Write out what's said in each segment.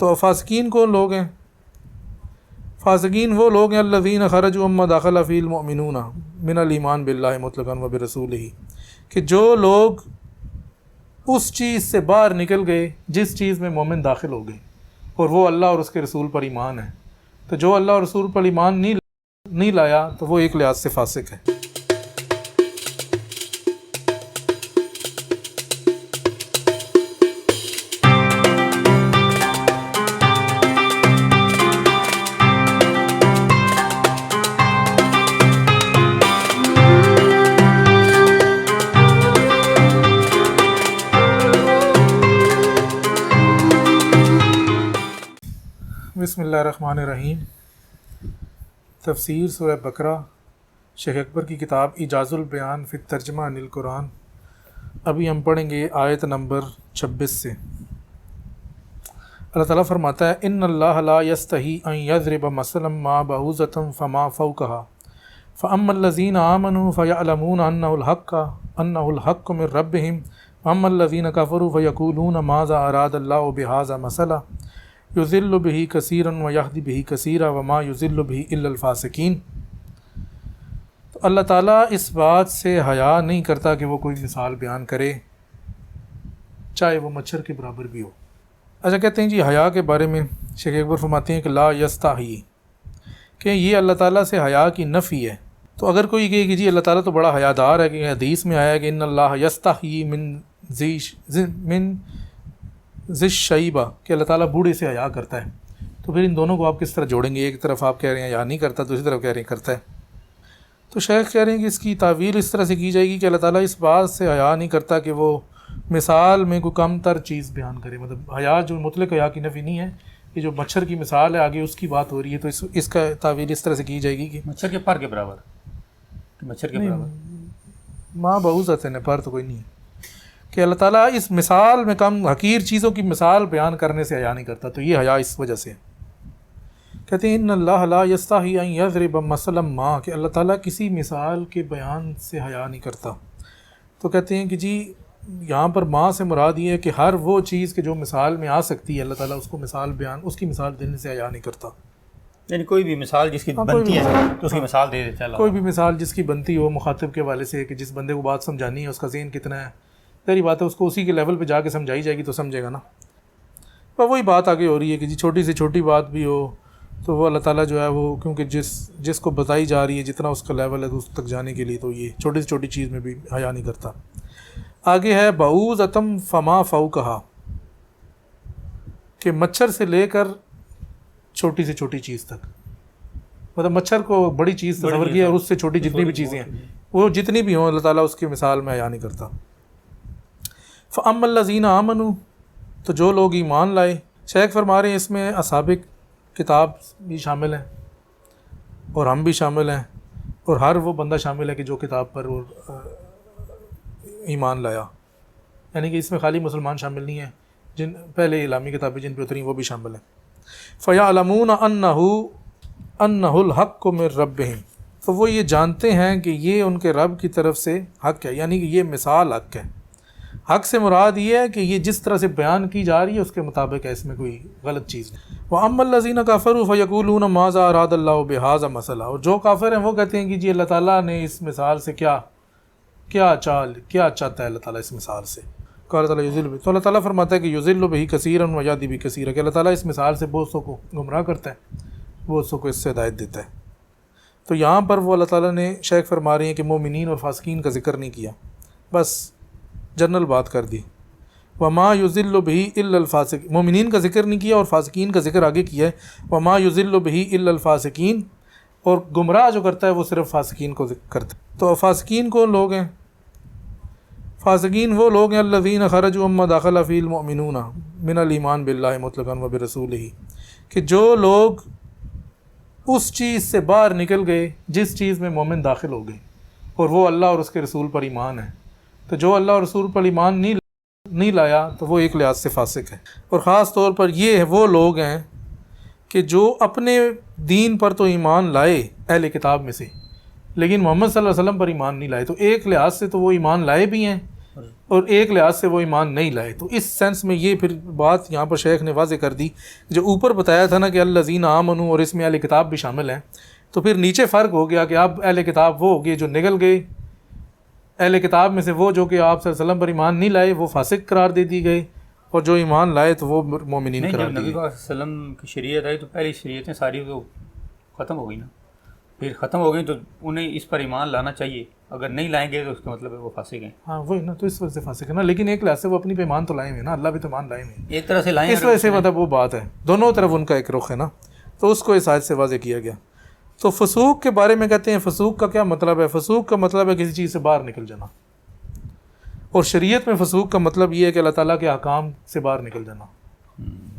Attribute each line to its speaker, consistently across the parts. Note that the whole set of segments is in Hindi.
Speaker 1: तो फासकीन कौन लोग हैं? फासकीन वो लोग हैं अल्लाजीन खरज अम्मा दाखिल फ़ील मोमिनून मिनल ईमान बिल्ला मुतलकन व रसूल ही कि जो लोग उस चीज़ से बाहर निकल गए, जिस चीज़ में मोमिन दाखिल हो गए, और वो अल्लाह और उसके रसूल पर ईमान है तो जो अल्लाह और रसूल पर ईमान नहीं नहीं लाया तो वो एक लिहाज से फासिक है। बसमीम तफसीर सुर बकरा, शेख अकबर की किताब इजाज़ुल बयान फ़िर तर्जमा अनिल कुरान। अभी हम पढ़ेंगे आयत नंबर 26 से। अल्लाह ताला फरमाता है इन अल्लाह यस्तही अन यज़रब मसलम मा बहुज़तम फ़मा फ़ौकहा। फ़अम्मल्लज़ीन आमनु फ़यअलमून अन्नहुल हक़्क़ मिन रब्बिहिम। वअम्मल्लज़ीन कफ़रू फ़यक़ूलून माज़ा अरादल्लाहु बिहाज़ा मसला। युज़िल्ल बही कसीरन व यहदी बही कसीरा वमा युज़िल्ल बही इल्लफ़ासिकीन तो अल्लाह ताला इस बात से हया नहीं करता कि वो कोई मिसाल बयान करे, चाहे वो मच्छर के बराबर भी हो। अच्छा कहते हैं जी, हया के बारे में शेख अकबर फरमाते हैं कि ला यस्ता ही कि ये अल्लाह ताला से हया की नफ़ी है। तो अगर कोई कहे कि जी, अल्लाह ताला तो बड़ा हयादार है कि हदीस में आया कि इन अल्लाह यस्ता ही मिन जी, मिन जिस शईबा कि अल्लाह ताला बूढ़े से हया करता है। तो फिर इन दोनों को आप किस तरह जोड़ेंगे? एक तरफ़ आप कह रहे हैं या नहीं करता दूसरी तरफ़ कह रहे हैं करता है। तो शेख कह रहे हैं कि इसकी तावील इस तरह से की जाएगी कि अल्लाह ताला इस बात से हया नहीं करता कि वो मिसाल में कोई कम तर चीज़ बयान करे। मतलब हया जो मुतलक हया की नफ़ी नहीं है कि जो मच्छर की मिसाल है आगे उसकी बात हो रही है तो इस इसका तावील इस तरह से की जाएगी कि
Speaker 2: मच्छर के पर के बराबर? मच्छर के बराबर?
Speaker 1: माँ बहुत है पर तो कोई नहीं है। कि अल्लाह ताला इस मिसाल में कम हकीर चीज़ों की मिसाल बयान करने से हया नहीं करता तो ये हया इस वजह से कहते हैं इन अल्लाह मसलम माँ कि अल्लाह ताला किसी मिसाल के बयान से हया नहीं करता। तो कहते हैं कि जी यहाँ पर माँ से मुराद ये है कि हर वो चीज़ के जो मिसाल में आ सकती है अल्लाह ताला उसको मिसाल बयान उसकी मिसाल देने से हया नहीं करता।
Speaker 2: यानी कोई भी मिसाल जिसकी हाँ, बनती है तो उसकी मिसाल दे देता है
Speaker 1: कोई भी मिसाल जिसकी बनती हो मुखातिब के वाले से कि जिस बंदे को बात समझानी है उसका जेन कितना है? तेरी बात है उसको उसी के लेवल पे जाके समझाई जाएगी तो समझेगा ना। पर वही बात आगे हो रही है कि जी छोटी से छोटी बात भी हो तो वो अल्लाह ताला जो है वो क्योंकि जिस जिसको बताई जा रही है जितना उसका लेवल है तो उस तक जाने के लिए तो ये छोटी से छोटी चीज़ में भी हया नहीं करता। आगे है बऊज़ अतम फमा फ़ऊ कहा कि मच्छर से लेकर छोटी से छोटी चीज़ तक। मतलब मच्छर को बड़ी चीज़ तस्वर किया और उससे छोटी जितनी भी चीज़ें हैं वो जितनी भी हों अल्लाह ताला उसकी मिसाल में हया नहीं करता। फ़अमल्लज़ीन आमनु तो जो लोग ईमान लाए शेख फरमा रहे हैं, इसमें असाबिक किताब भी शामिल हैं और हम भी शामिल हैं और हर वो बंदा शामिल है कि जो किताब पर ईमान लाया। यानी कि इसमें खाली मुसलमान शामिल नहीं है, जिन, पहले इलामी किताबें जिन पर उतरी वो भी शामिल हैं। फ़यालमून अन्नहु, अन्नहुल हक़ को मेर रब तो वो ये जानते हैं कि ये उनके रब की तरफ़ से हक़ है, यानी कि ये मिसाल हक़ है। हक से मुराद ये है कि ये जिस तरह से बयान की जा रही है, उसके मुताबिक है, इसमें कोई गलत चीज़ नहीं। वह अम्मल्लिन काफ़र फ़यकूलून माज़ा अराद बेहाजा मसला। और जो काफ़िर हैं, वो कहते हैं कि जी अल्लाह ताला ने इस मिसाल से क्या क्या चाल, क्या चाहता है अल्लाह ताला इस मिसाल से? कहा ताला युजिल भी तो अल्लाह ताला फरमाता है कि युजिल भी कसीर व यादी भी कसीर। है कि अल्लाह ताला इस मिसाल से बहुत सौ को गुमराह करता है बहुत सौ को इससे हिदायत देता है। तो यहाँ पर वो अल्लाह ताला ने शेख फरमा रही हैं कि मोमिन और फासकीन का ज़िक्र नहीं किया। बस जनरल बात कर दी। वमा युज़िल्ल भी इल्लफ़ासिक मोमिन का ज़िक्र नहीं किया और फासिकीन का ज़िक्र आगे किया है। वमा युज़िल्ल भी इल्लफ़ासिकीन और गुमराह जो करता है वो सिर्फ़ फासिकीन को करता है। तो फासिकीन कौन लोग हैं? फासिकीन वो लोग हैं अल्लाजीन खरज अम्मा दाखिल फ़ील मोमिनून मिनल ईमान बिल्ला मुतलकन व रसूल ही कि जो लोग उस चीज़ से बाहर निकल गए, जिस चीज़ में मोमिन दाखिल हो गए, और वो अल्लाह और उसके रसूल पर ईमान है तो जो अल्लाह और रसूल पर ईमान नहीं नहीं लाया तो वो एक लिहाज से फासिक है। और ख़ास तौर पर ये है, वो लोग हैं कि जो अपने दीन पर तो ईमान लाए अहल किताब में से, लेकिन मोहम्मद सल्लल्लाहु अलैहि वसल्लम पर ईमान नहीं लाए। तो एक लिहाज से तो वो ईमान लाए भी हैं, और एक लिहाज से वो ईमान नहीं लाए। तो इस सेंस में ये फिर बात यहाँ पर शेख ने वाजे कर दी, जो ऊपर बताया था ना कि अल्लाजीन आमनु और इसमें अहल किताब भी शामिल हैं तो फिर नीचे फ़र्क हो गया कि अब अहल किताब वो हो गए जो निकल गए। अहल किताब में से वो जो कि आप वसल्लम पर ईमान नहीं लाए वो फासिक करार दे दी गई। और जो ईमान लाए तो वो मोमिन
Speaker 2: नहीं
Speaker 1: करार दी
Speaker 2: वसल्लम की शरीयत आई तो पहली शरीयतें सारी तो ख़त्म हो गई ना। फिर ख़त्म हो गई तो उन्हें इस पर ईमान लाना चाहिए। अगर नहीं लाएँगे तो उसका मतलब है वो फासिक हैं।
Speaker 1: हाँ वही ना तो इस वजह से फासिक है ना। लेकिन एक लिहाज से वो अपनी पे ईमान तो लाए हुए ना अल्लाह भी तो ईमान लाए हुए
Speaker 2: एक तरह से लाएँ
Speaker 1: इस वजह से मतलब वो बात है। दोनों तरफ़ उनका एक रुख है ना। तो उसको इस आयत से वाजे किया गया। तो फसूक के बारे में कहते हैं, फसूक का क्या मतलब है? फसूक का मतलब है किसी चीज़ से बाहर निकल जाना। और शरीयत में फसूक का मतलब ये है कि अल्लाह ताला के अकाम से बाहर निकल जाना।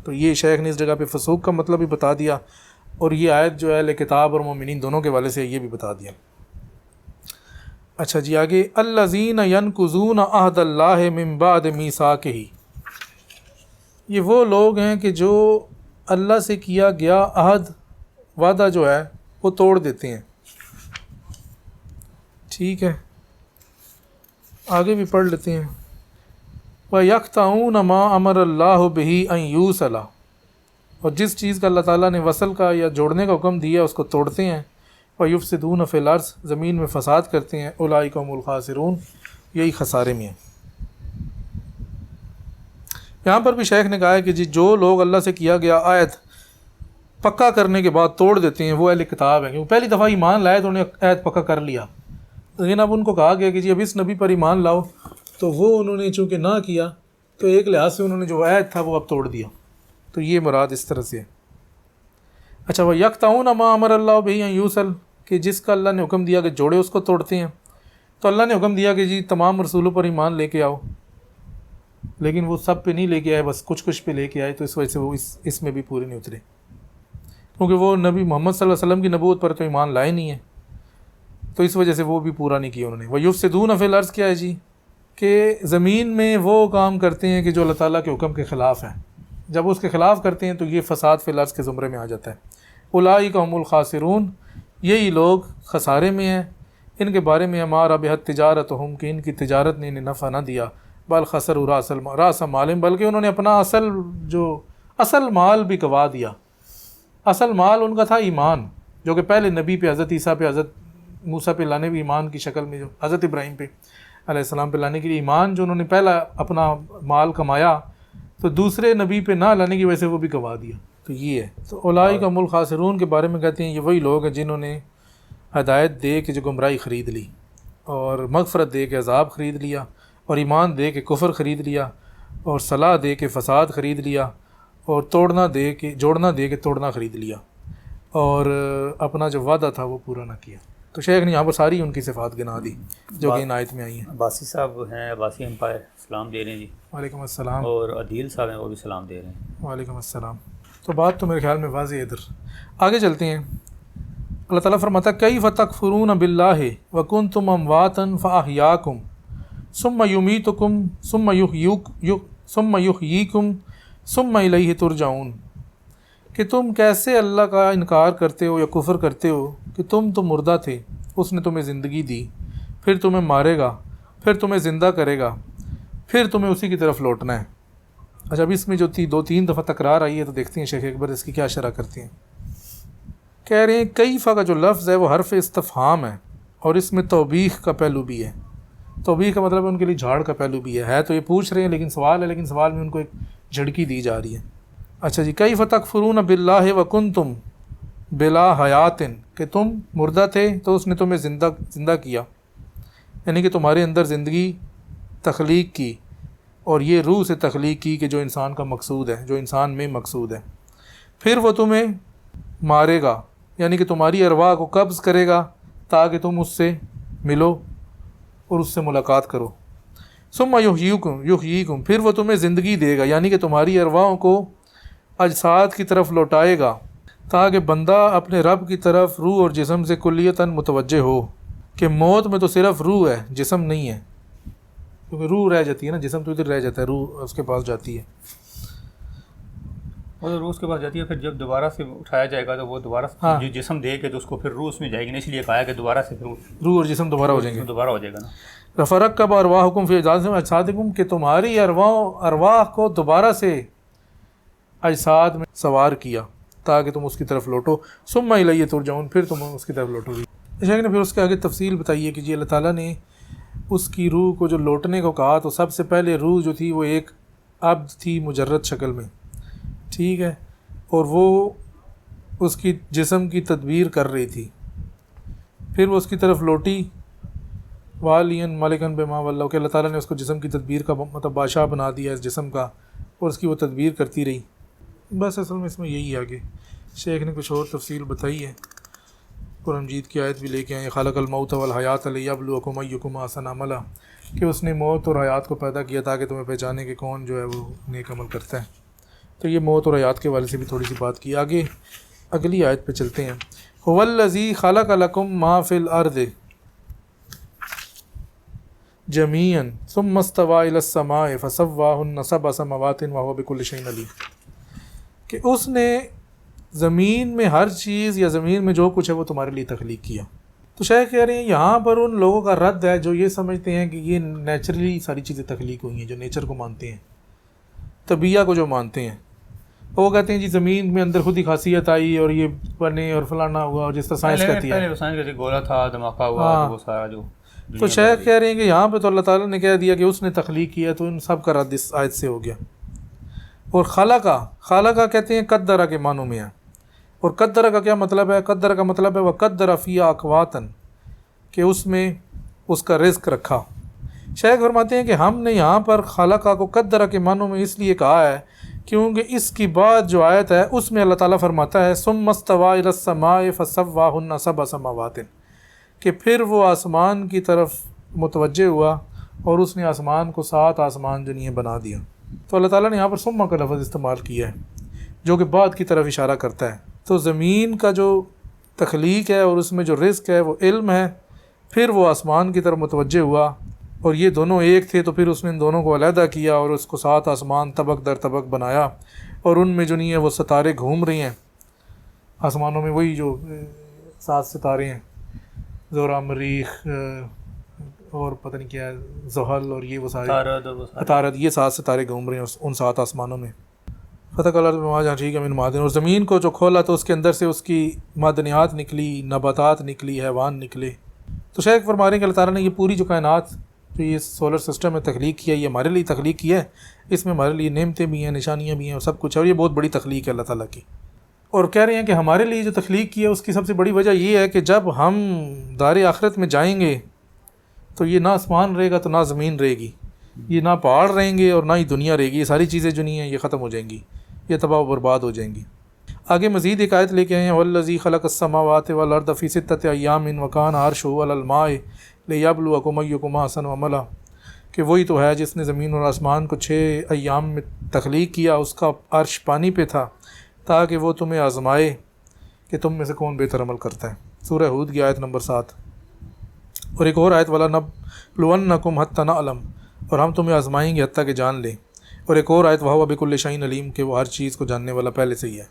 Speaker 1: तो ये शेख ने इस जगह पे फसूक का मतलब भी बता दिया, और ये आयत जो है किताब और मोमिन दोनों के वाले से ये भी बता दिया। अच्छा जी, आगे, अल्लाजीन यन कुजून अहदल्ला मिमबाद मीसा के ही ये वो लोग हैं कि जो अल्लाह से किया गया अहद वादा जो है वो तोड़ देते हैं। ठीक है। आगे भी पढ़ लेते हैं। व यकताऊन मा अमर अल्लाह बही अन यूसला। और जिस चीज़ का अल्लाह ताला ने वसल का या जोड़ने का हुक्म दिया, उसको तोड़ते हैं। व युफसिदून फ़िलर्स ज़मीन में फसाद करते हैं। उलाई कमुलखासरून यही खसारे में है। यहाँ पर भी शेख ने कहा है कि जी, जो लोग अल्लाह से किया गया आयत पक्का करने के बाद तोड़ देते हैं, वो अहल किताब है। क्योंकि पहली दफ़ा ईमान लाए तो उन्हें आयत पक्का कर लिया। लेकिन अब उनको कहा गया कि जी, अब इस नबी पर ईमान लाओ। तो वो उन्होंने चूँकि ना किया तो एक लिहाज से उन्होंने जो आयत था, वो अब तोड़ दिया। तो ये मुराद इस तरह से है। अच्छा वह यकताऊन अमा अमर अल्लाह भैया यूसल, कि जिसका अल्लाह ने हुक्म दिया कि जोड़े उसको तोड़ते हैं। तो अल्लाह ने हुक्म दिया कि जी, तमाम रसूलों पर ईमान लेके आओ। लेकिन वो सब पे नहीं लेके आए, बस कुछ कुछ पे लेके आए तो इस वजह से वो इस, इसमें भी पूरे नहीं उतरे। क्योंकि वो नबी मोहम्मद वसल्लम की नबूत पर तो ईमान लाए नहीं है। तो इस वजह से वो भी पूरा नहीं किया उन्होंने। वह युफ से दून अफिल अर्ज़, क्या है जी? कि ज़मीन में वो काम करते हैं कि जो अल्लाह ताला के हुक्म के ख़िलाफ़ है। जब उसके ख़िलाफ़ करते हैं तो ये फ़साद फ़िल अर्ज़ के ज़ुमरे में आ जाता है। उलाई का अमुल खासरून, यही लोग खसारे में हैं। इनके बारे में हमारा बेहद तजारत हम, कि इनकी तजारत ने इन्हें नफ़ा ना दिया। बल खसर रासल, रास मालिम, बल्कि उन्होंने अपना असल जो, असल माल भी गवा दिया। असल माल उनका था ईमान, जो कि पहले नबी पे, हज़रत ईसा पे, हज़रत मूसा पे लाने भी ईमान की शक्ल में जो, हज़रत इब्राहिम पे अलैहिस्सलाम पे लाने के लिए ईमान जो उन्होंने पहला अपना माल कमाया तो दूसरे नबी पे ना लाने की वजह से वो भी गवा दिया। तो ये है। तो ओलाई का मुल खासरून के बारे में कहते हैं, ये वही लोग हैं जिन्होंने हदायत दे के जो गुमराही ख़रीद ली, और मगफ़रत दे के अजाब ख़रीद लिया, और ईमान दे के कुफर ख़रीद लिया, और सलाह दे के फ़साद ख़रीद लिया और तोड़ना दे के जोड़ना दे के तोड़ना ख़रीद लिया। और अपना जो वादा था वो पूरा ना किया। तो शेख ने यहाँ पर सारी उनकी सिफात गिना दी जो कि इन आयत में आई हैं।
Speaker 2: अब्बासी साहब हैं अब्बासी एम्पायर सलाम दे रहे हैं जी।
Speaker 1: वालेकुम अस्सलाम।
Speaker 2: और अदील साहब हैं वो भी सलाम दे रहे हैं।
Speaker 1: वालेकुम अस्सलाम। तो बात तो मेरे ख्याल में वाजी इधर। आगे चलते हैं। अल्लाह ताला फरमाता कई फ़तकफ़रून बिल्ला वकुन तुम अमवातन फ़ाहियाकुम सुम्म युमीतुकुम सुम्म युहयुक युक सुम्म युहयीकुम सुम्म इलैहि तुरजाऊन। कि तुम कैसे अल्लाह का इनकार करते हो या कुफर करते हो कि तुम तो मुर्दा थे, उसने तुम्हें ज़िंदगी दी, फिर तुम्हें मारेगा, फिर तुम्हें ज़िंदा करेगा, फिर तुम्हें उसी की तरफ़ लौटना है। अच्छा अभी इसमें जो थी दो, तीन दफ़ा तकरार आई है तो देखते हैं शेख अकबर इसकी क्या शरह करती हैं। कह रहे हैं कई फ़ा का जो लफ्ज़ है वो हरफ इस्तफ़ाम है और इसमें तोबीख का पहलू भी है। तोबीख का मतलब है उनके लिए झाड़ का पहलू भी है। है तो ये पूछ रहे हैं, लेकिन सवाल है, लेकिन सवाल में उनको एक झड़की दी जा रही है। अच्छा जी, कई फ़तक फ़रून बिल्ला वकुन तुम बिला हयातिन, कि तुम मुर्दा थे तो उसने तुम्हें ज़िंदा ज़िंदा किया। यानी कि तुम्हारे अंदर ज़िंदगी तख्लीक की और ये रूह से तख्लीक की कि जो इंसान का मकसूद है, जो इंसान में मकसूद है। फिर वो तुम्हें मारेगा, यानी कि तुम्हारी अरवा को कब्ज़ करेगा, ताकि तुम उससे मिलो और उससे मुलाकात करो। सुम्मा युहयीकुम युहयीकुम फिर वो तुम्हें ज़िंदगी देगा यानी कि तुम्हारी अरवाओं को अजसाद की तरफ़ लौटाएगा ताकि बंदा अपने रब की तरफ़ रूह और जिसम से कुल्लियतन मुतवजह हो कि मौत में तो सिर्फ़ रूह है जिसम नहीं है। क्योंकि रूह रह जाती है ना जिसम तो इधर रह जाता है रूह उसके पास जाती है।
Speaker 2: तो रूह उसके पास जाती है फिर जब दोबारा से उठाया जाएगा तो वो दोबारा
Speaker 1: हाँ।
Speaker 2: जो जिसम दे के तो उसको फिर रूह उसमें जाएगी ना इसलिए कहा कि दोबारा से फिर
Speaker 1: रूह और जिसम दोबारा हो जाएँगे।
Speaker 2: दोबारा हो जाएगा ना।
Speaker 1: रफ़रक कब अरवाह हुकुम फ़ी अजादिकुम कि तुम्हारी अरवाह अरवाह को दोबारा से अजसाद में सवार किया, ताकि तुम उसकी तरफ़ लौटो। सुम्मा इलैया तुरजाउन फिर तुम उसकी तरफ़ लौटोगी शेख ने फिर उसके आगे तफसील बताई है कि जी अल्लाह ताला ने उसकी रूह को जो लौटने को कहा तो सबसे पहले रूह जो थी, वो एक अब्द थी मुजरद शक्ल में। ठीक है? और वो उसकी जिस्म की तदबीर कर रही थी। फिर वो उसकी तरफ़ लौटी। वालियन मलिकन बेमा वल्ला के अल्लाह ताला ने उसको जिस्म की तदबीर का मतलब बादशाह बना दिया इस जिस्म का, और उसकी वो तदबीर करती रही। बस असल में इसमें यही आगे। शेख ने कुछ और तफसील बताई है। कुरान मजीद की आयत भी लेके आए, खालक अलमौत वल हयात अलियाबलकुम आसन अमला कि उसने मौत और हयात को पैदा किया ताकि तुम्हें पहचाने कि कौन जो है वो नेक अमल करता है। तो ये मौत और हयात के वाले से भी थोड़ी सी बात की। आगे अगली आयत पे चलते हैं। वल्लजी खालक अलकुम माफिल अर्द ज़मीन सुम मस्तवासमाए फ़सवाहन सब असमवातिन वह बिकुल शैन अली। कि उसने ज़मीन में हर चीज़ या ज़मीन में जो कुछ है वो तुम्हारे लिए तख्लीक किया। तो शायद कह रहे हैं यहाँ पर उन लोगों का रद्द है जो ये समझते हैं कि ये नेचुरली सारी चीज़ें तख्लीक हुई हैं जो नेचर को मानते हैं। तबिया को जो मानते हैं। वो कहते हैं जी ज़मीन में अंदर खुद ही खासियत आई और ये बने और फलाना हुआ और जिस तरह साइंस कहती है।
Speaker 2: गोला था धमाका हुआ
Speaker 1: हाँ।
Speaker 2: तो वो सारा जो
Speaker 1: तो शायद कह रहे हैं कि यहाँ पे तो अल्लाह ताला ने कह दिया कि उसने तख्लीक किया तो इन सब का रद्द इस आयत से हो गया। और खाला का खाला का कहते हैं कदरा के मानों में है। और कदर का क्या मतलब है? कदर का मतलब है वह कदर फ़िया अखवातन कि उसमें उसका रिस्क रखा। शेख फरमाते हैं कि हमने यहाँ पर खालका को कदर के मानों में इसलिए कहा है क्योंकि इसकी बाद जो आयत है उसमें अल्लाह ताला फरमाता है सुम मस्तवा रसमाए फ़सवाहन सब असमावातिन कि फिर वो आसमान की तरफ़ मुतवजह हुआ और उसने आसमान को सात आसमान जो नहीं बना दिया। तो अल्लाह ताला ने यहाँ पर सुम्मा का लफ्ज़ इस्तेमाल किया है, जो कि बाद की तरफ़ इशारा करता है। तो ज़मीन का जो तख्लीक है और उसमें जो रिस्क है, वो इल्म है, फिर वो आसमान की तरफ़ मुतवजह हुआ और ये दोनों एक थे तो फिर उसने इन दोनों को अलहदा किया और उसको सात आसमान तबक दर तबक बनाया और उनमें जो नहीं है, वो सितारे घूम रही हैं। आसमानों में वही जो सात सितारे हैं। ज़ोरा मरीख और पता नहीं क्या जहल और ये वो सारे। तारद ये सात सितारे घूम रहे हैं उन सात आसमानों में। फ़तह जहाँ ठीक है मिन मादन और ज़मीन को जो खोला तो उसके अंदर से उसकी मादनियात निकली नबातात निकली हैवान निकले। तो शेख फरमा रहे हैं कि अल्लाह ताला ने ये पूरी जो कायनात जो ये सोलर सिस्टम में तख्लीक किया ये हमारे लिए तख्लीक किया है। इसमें हमारे लिए नेमतें भी हैं निशानियाँ भी हैं और सब कुछ है और ये बहुत बड़ी तख्लीक है अल्लाह ताला की। और कह रहे हैं कि हमारे लिए जो तख्लीक की है, उसकी सबसे बड़ी वजह ये है कि जब हम दार आखरत में जाएँगे तो ये ना आसमान रहेगा तो ना ज़मीन रहेगी। ये ना पहाड़ रहेंगे और ना ही दुनिया रहेगी। ये सारी चीज़ें जो नहीं हैं, ये ख़त्म हो जाएँगी। ये तबाह बर्बाद हो जाएँगी। आगे मज़ीद एक लेके आए हैं, वल्लजी खलकसमावात वलरदफ़ी सित अयामिन वकान आरश वलमाए लेबलकुमकुमा हसन वमला कि वही तो है जिसने ज़मीन और आसमान को छः अयाम में तख्लीक किया, उसका अर्श पानी पे था। ताकि वो तुम्हें आजमाए कि तुम में से कौन बेहतर अमल करता है। सूर्य हूद की आयत नंबर सात। और एक और आयत, वाला नब लुवन नकुम हत्ता अलम और हम तुम्हें आजमाएँगे हत्या के जान लें। और एक और आयत, वह बिकुल शाइन अलीम, के वो हर चीज़ को जानने वाला पहले से ही है।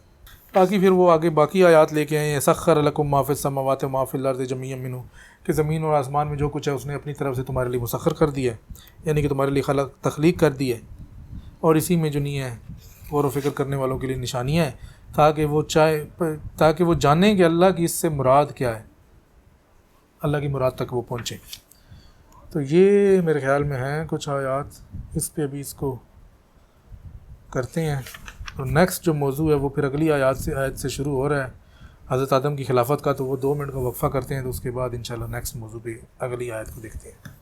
Speaker 1: बाकी फिर वो आगे बाकी आयात लेके आए हैं सखर अलकुम माफ़ समावत माफ़िल जमी मिनू कि ज़मीन और आसमान में जो कुछ है उसने अपनी तरफ़ से तुम्हारे लिए मुसखर कर दिया है, यानी कि तुम्हारे लिए खलक तख्लीक कर दी है। और इसी में जो नहीं है गौर फ़िक्र करने वालों के लिए निशानियाँ हैं, ताकि वो चाहे, ताकि वो जाने कि अल्लाह की इससे मुराद क्या है। अल्लाह की मुराद तक वो पहुँचे। तो ये मेरे ख्याल में है कुछ आयात। इस पर अभी इसको करते हैं। तो नेक्स्ट जो मौजू है, वो फिर अगली आयत से आयत से शुरू हो रहा है। हज़रत आदम की खिलाफत का तो वो दो मिनट का वक्फ़ा करते हैं तो उसके बाद इंशाल्लाह नेक्स्ट मौजू पे अगली आयत को देखते हैं।